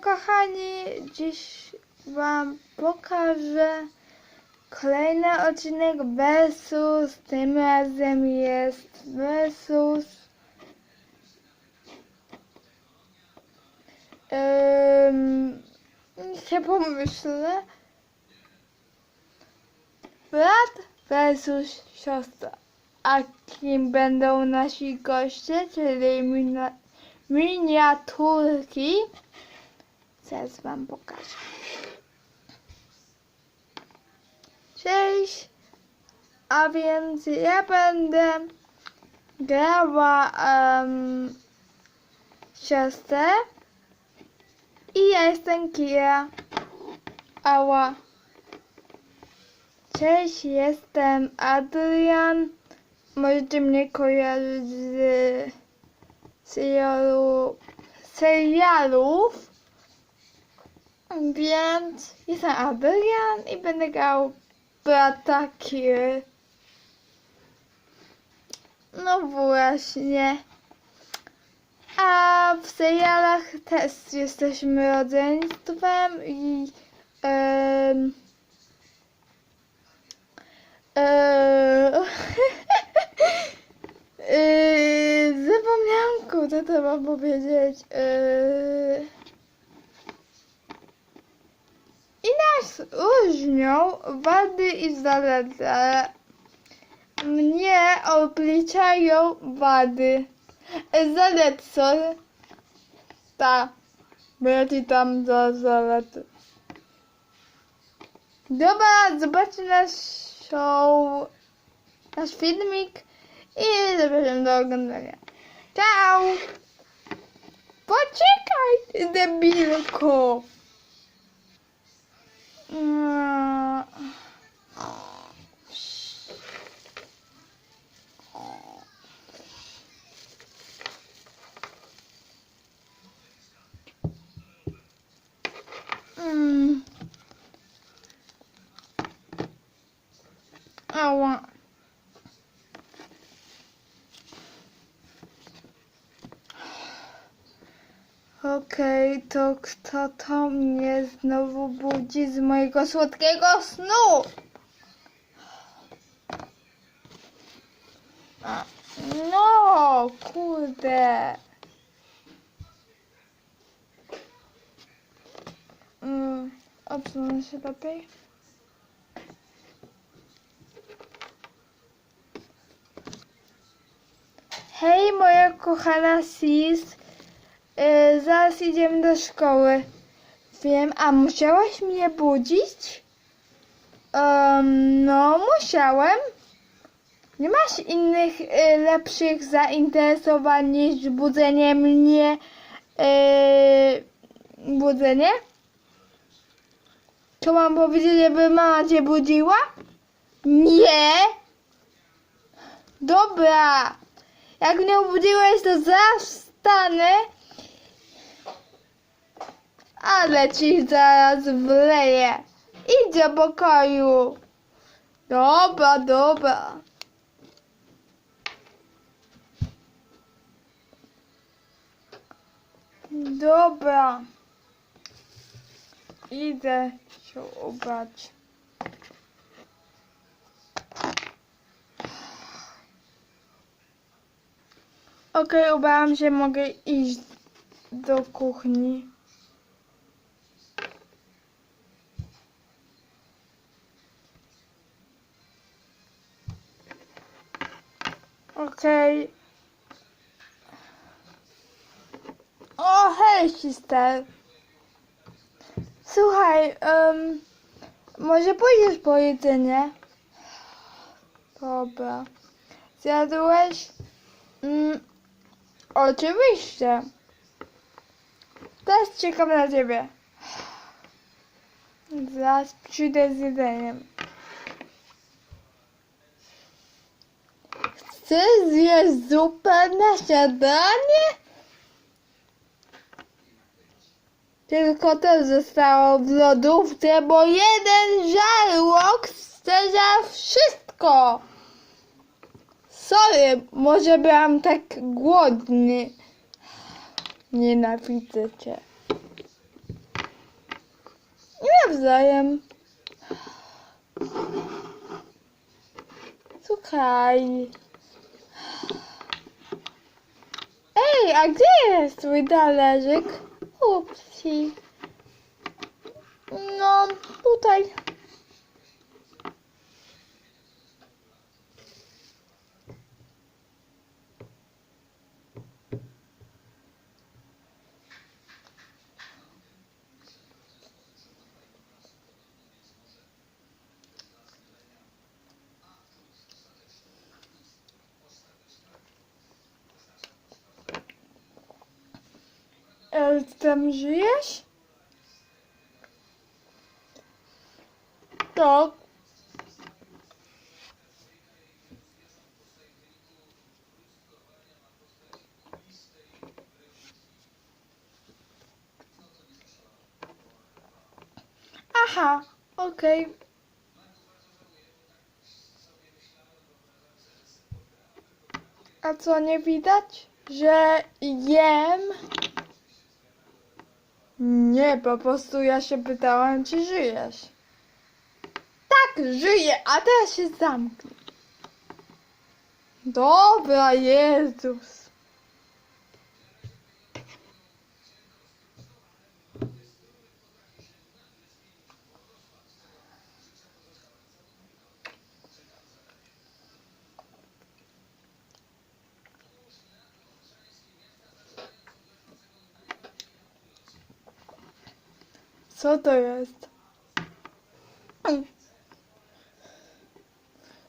kochani, dziś Wam pokażę kolejny odcinek Versus. Tym razem jest Versus. Um, się pomyślę. Brat versus siostra. A kim będą nasi goście, czyli mina- miniaturki? Zaraz wam pokażę. Cześć! A więc ja będę grała um, siostrę i ja jestem Kira. Ała. Cześć, jestem Adrian. Możecie mnie kojarzyć z serialu, serialów. Więc jestem Adrian i będę grał brata Kiry. No właśnie. A w serialach też jesteśmy rodzeństwem i Eee, eee, zapomniałam, kurde, to mam powiedzieć. Eee, I nas różnią wady i zalety, ale mnie obliczają wady. Zalety są ta, bo ja ci tam za zalety. Dobra, zobaczcie naszą, nasz filmik i zapraszam do oglądania. Ciao! Poczekaj, debilko! Mm. Mm. Ała. Okej, to kto to mnie znowu budzi z mojego słodkiego snu? No, kurde. Mm, odsunę się lepiej. Hej, moja kochana Sis. Yy, zaraz idziemy do szkoły. Wiem, a musiałaś mnie budzić? Em, no, musiałem. Nie masz innych y, lepszych zainteresowań niż budzenie mnie? Y, budzenie? Co mam powiedzieć, żeby mama cię budziła? Nie! Dobra! Jak mnie obudziłeś, to zaraz wstanę. Ale ci zaraz wleję. Idź do pokoju. Dobra, dobra. Dobra. Idę się ubrać. Okej, ubrałam się, mogę iść do kuchni. Okej. O, hej, sister. Słuchaj, um, może pójdziesz po jedzenie? Dobra. Zjadłeś? Mm, oczywiście. Też czekam na ciebie. Zaraz przyjdę z jedzeniem. Chcesz zjeść zupę na śniadanie? Tylko to zostało w lodówce, bo jeden żarłok zderza wszystko. Sorry, może byłam tak głodny. Nienawidzę cię. nawzajem. Słuchaj. Ej, a gdzie jest twój talerzyk? Upsi. No, tutaj. E, tam żyjesz? Tak. Aha, okej. A co nie widać? Że jem? Nie, po prostu ja się pytałam, czy żyjesz. Tak, żyję, a teraz się zamknę. Dobra, Jezus. Co to jest?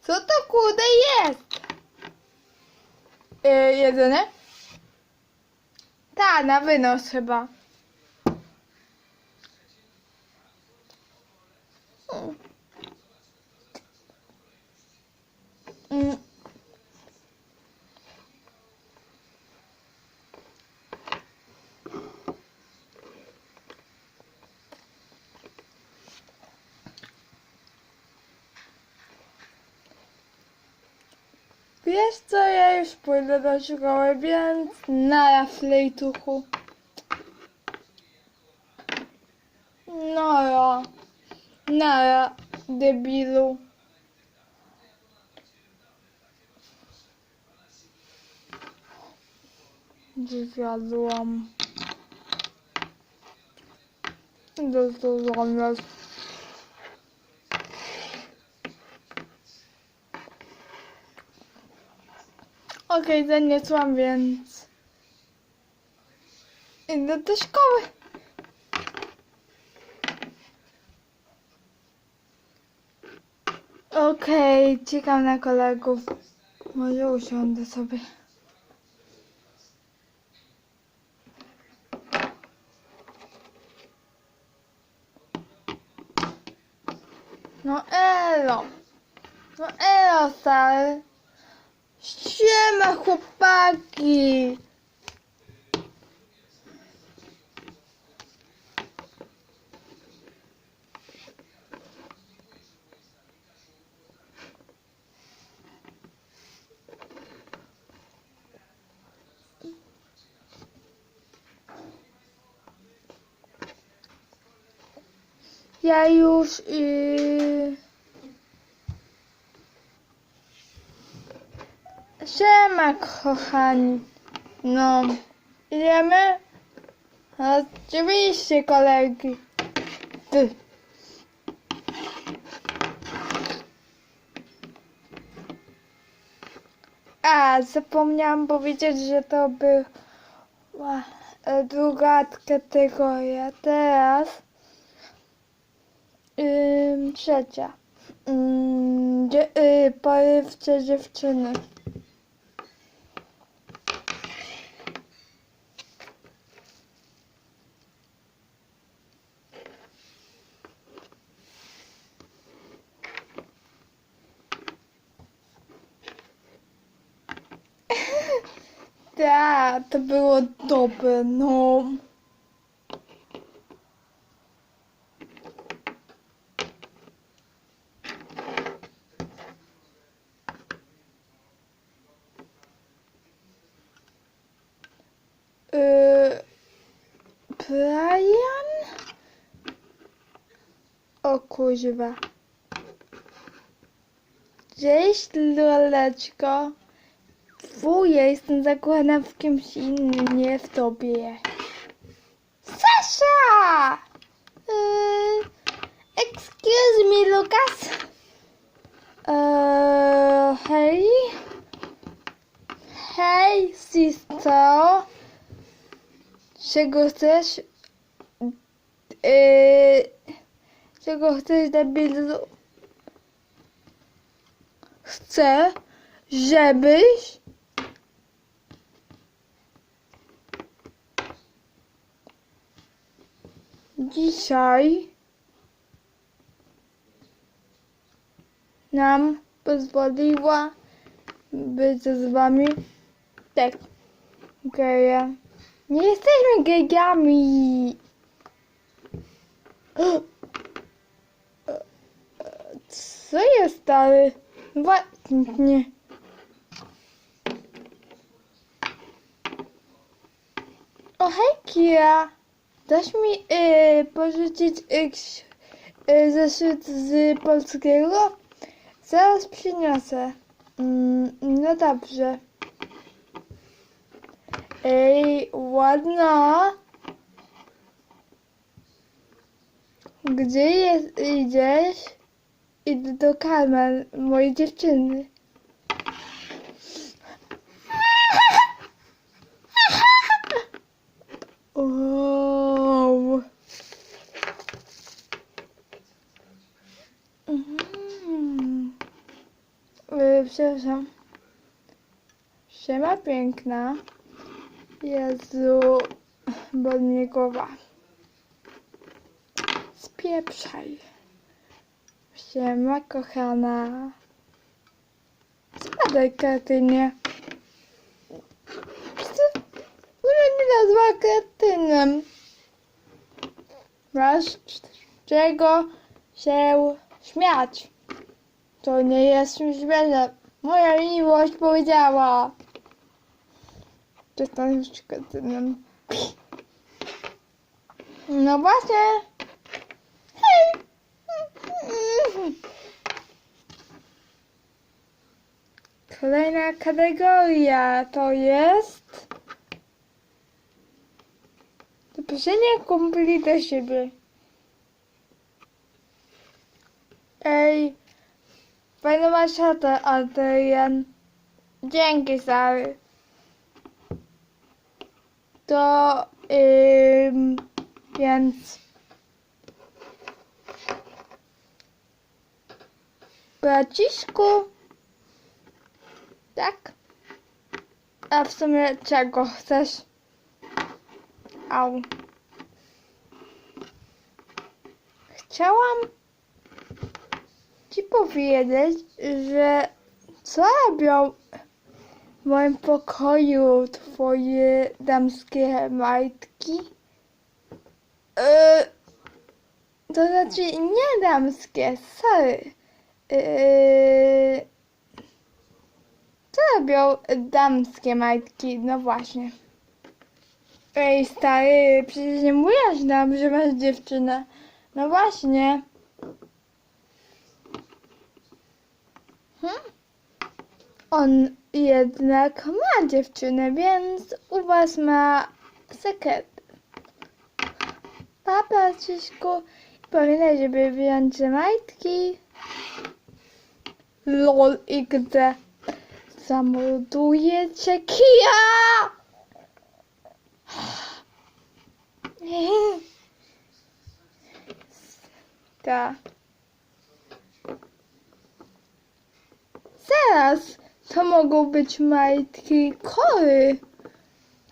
Co to kurde jest? Yy, jedzenie? Ta, na wynos chyba. Wiesz co, ja już pójdę do szkoły, więc na flejtuchu. No ja. Nara, debilu. Zjadłam? Do zamiast. Okej, zaniosłam, więc idę do szkoły. Okej, czekam na kolegów. Może usiądę sobie. No elo. No elo, stary. Siema chłopaki! Ja już yy... Siema, kochani. No, idziemy? Oczywiście, kolegi. Ty. A, zapomniałam powiedzieć, że to była e, druga kategoria. Teraz ym, trzecia. Ym, dzie, y, porywcze dziewczyny. Tak, to dobre, no. Yy, Brian? O kuźwa. Cześć, Loleczko. Wuja, jestem zakochana w kimś innym, nie w tobie. Sasza! Yy, excuse me, Lukas. Eee, hej. Hej, sister. Czego chcesz? Yy, czego chcesz, debilu? Chcę, żebyś dzisiaj nam pozwoliła być z wami. Tak, geje. Nie jesteśmy gejami. Co jest stary? Właśnie. O hej Kia. Dasz mi y, pożyczyć x y, zeszyt z polskiego? Zaraz przyniosę. Mm, no dobrze. Ej, ładna. Gdzie jest, idziesz? Idę do Carmen, mojej dziewczyny. Przepraszam. Siema piękna. Jezu, boli mnie głowa. Spieprzaj. Siema kochana. Spadaj kretynie. Może nie nazwa kretynem. Masz czego się śmiać. To nie jest śmieszne. Moja miłość powiedziała. Przestań już kretynem. No właśnie. Hej. Kolejna kategoria to jest zaproszenie kumpli do siebie. Ej, fajna masz chatę, Adrian. Dzięki, stary. To, więc... Braciszku. Tak? A w sumie czego chcesz? Au. Chciałam ci powiedzieć, że co robią w moim pokoju twoje damskie majtki? Yy, to znaczy nie damskie, sorry. Yy, co robią damskie majtki? No właśnie. Ej, stary, przecież nie mówiłaś nam, że masz dziewczynę. No właśnie. On jednak ma dziewczynę, więc u was ma sekret. Papa, Ciśku, pamiętaj, żeby wyjąć majtki. LOL XD. Zamorduję cię, Kia! Ta. Zaraz, to mogą być majtki kory.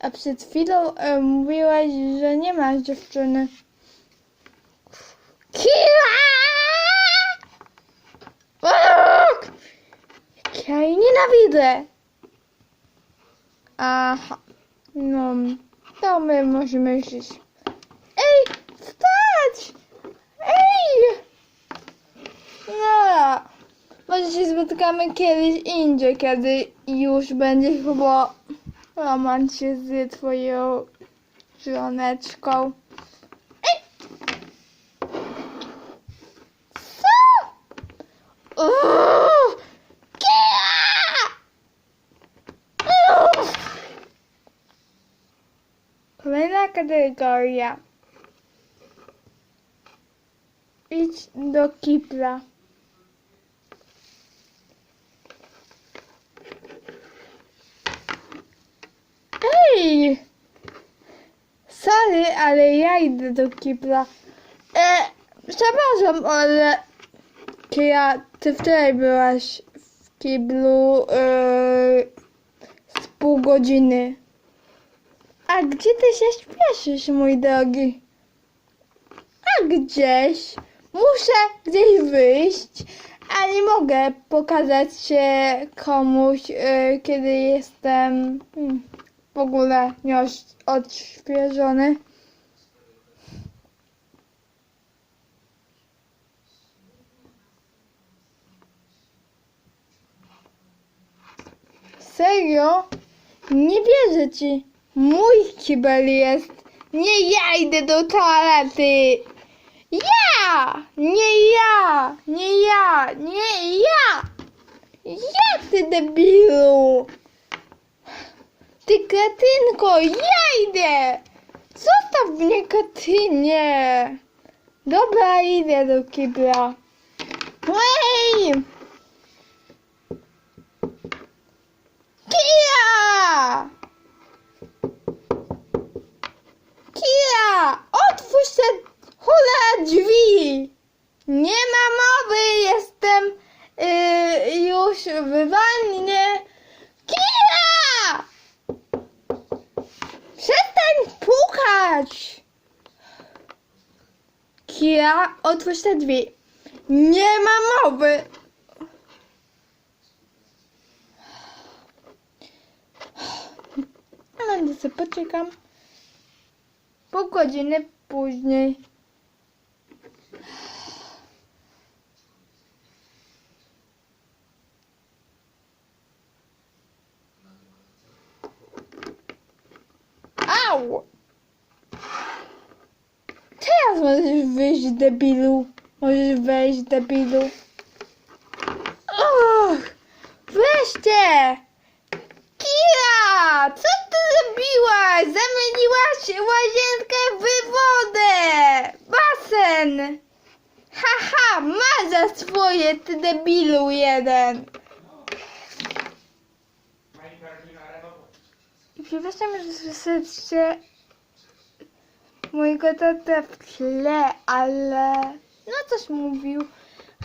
A przed chwilą e, mówiłaś, że nie masz dziewczyny. Kira! Jak ja jej nienawidzę. Aha. No, to my musimy iść. Ej, wstać! Ej! No, może się spotkamy kiedyś indziej, kiedy już będzie chyba romans się z twoją żoneczką. Kolejna kategoria. Idź do kipla. Ale ja idę do kibla. E, przepraszam, ale Kia, ty wczoraj byłaś w kiblu e, z pół godziny. A gdzie ty się śpieszysz, mój drogi? A gdzieś. Muszę gdzieś wyjść, a nie mogę pokazać się komuś, e, kiedy jestem hmm, w ogóle nie odświeżony. Serio? Nie wierzę ci. Mój kibel jest. Nie ja idę do toalety. Ja! Nie ja! Nie ja! Nie ja! Ja ty debilu! Ty kretynko, ja idę! Zostaw mnie kretynie! Dobra, idę do kibla. Hej! Kira! Kira! Otwórz te cholera drzwi! Nie ma mowy, jestem yy, już wywalnie. Kira! Przestań pukać! Kira, otwórz te drzwi. Nie ma mowy. Ale sobie poczekam. Pół godziny później. Au! Teraz możesz wyjść, debilu. Możesz wejść, debilu. Och! Weźcie! Kira! Co ty zrobiłaś? Zamieniłaś łazienkę w wodę! Basen! Haha, masz za swoje, ty debilu jeden! I przepraszam, że słyszycie mojego tata w tle, ale... No coś mówił,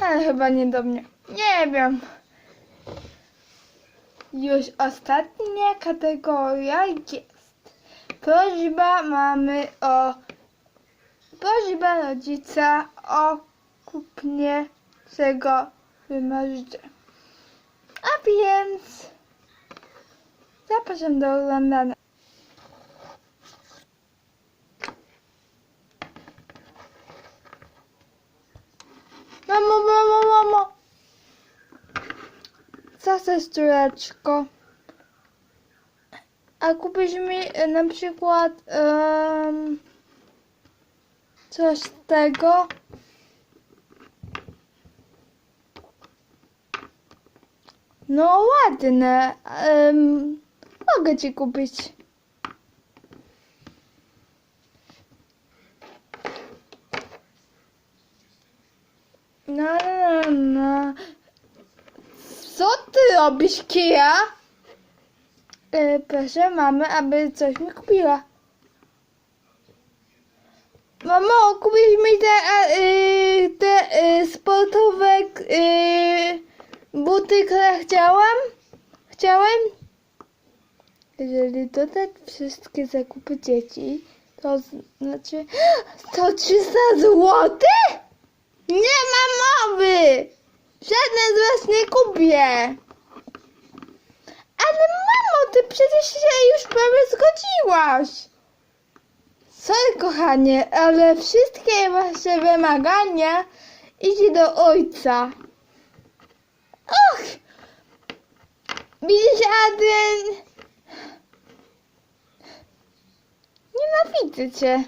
ale chyba nie do mnie. Nie wiem. Już ostatnia kategoria. Prośba mamy o. Prośba rodzica o kupnie czego wymarzycie. A więc. Zapraszam do oglądania. Mamo, mamo, mamo! Co chcesz, córeczko? A kupisz mi e, na przykład em, coś z tego? No ładne. em, mogę ci kupić. No, no, no. Co ty robisz, Kia? E, proszę mamy, aby coś mi kupiła. Mamo, kupisz mi te, e, y, te e, sportowe e, buty, które chciałam? Chciałem? Jeżeli dodać wszystkie zakupy dzieci, to znaczy 100-300 zł? Nie ma mowy! Żadne z was nie kupię! Ty przecież się już prawie zgodziłaś! Sorry kochanie, ale wszystkie wasze wymagania idzie do ojca. Och! Widzisz, Adrian? Nienawidzę cię.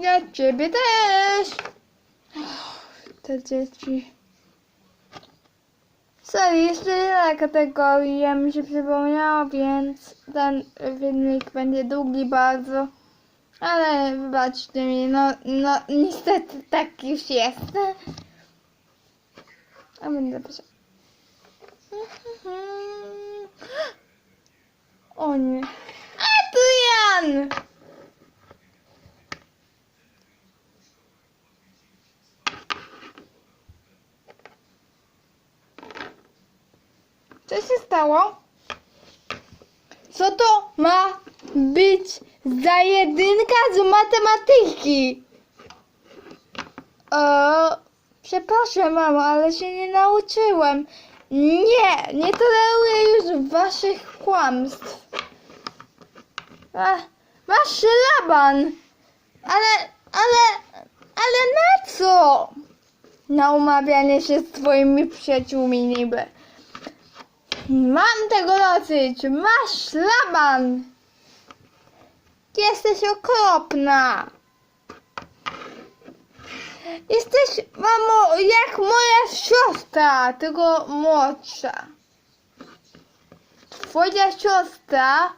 Ja ciebie też. Te dzieci. Co, jeszcze jedna kategoria mi się przypomniała, więc ten filmik będzie długi bardzo. Ale wybaczcie mi, no, no niestety tak już jest. A będę pisał. O nie. Adrian! Co się stało? Co to ma być za jedynka z matematyki? E, przepraszam, mamo, ale się nie nauczyłem. Nie, nie toleruję już waszych kłamstw. Ach, masz szlaban. Ale, ale, ale na co? Na umawianie się z twoimi przyjaciółmi niby. Mam tego dosyć. Masz szlaban. Jesteś okropna. Jesteś, mamo, jak moja siostra, tylko młodsza. Twoja siostra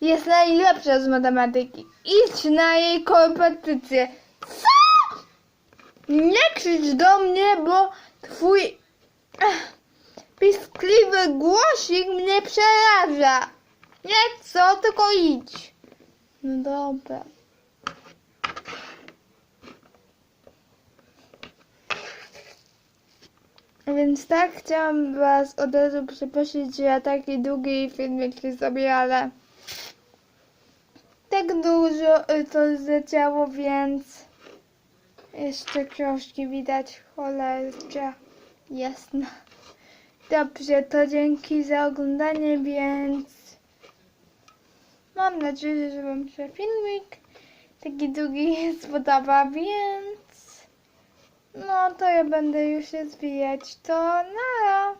jest najlepsza z matematyki. Idź na jej korepetycję. Co? Nie krzycz do mnie, bo twój piskliwy głosik mnie przeraża. Nie co, tylko idź. No dobra. Więc tak, chciałam was od razu przeprosić, ja taki długi filmik zrobię, ale tak dużo y, to zleciało, więc jeszcze książki widać, cholercia jasna. Dobrze, to dzięki za oglądanie, więc mam nadzieję, że wam się filmik taki długi spodoba, więc no to ja będę już się zwijać. To nara.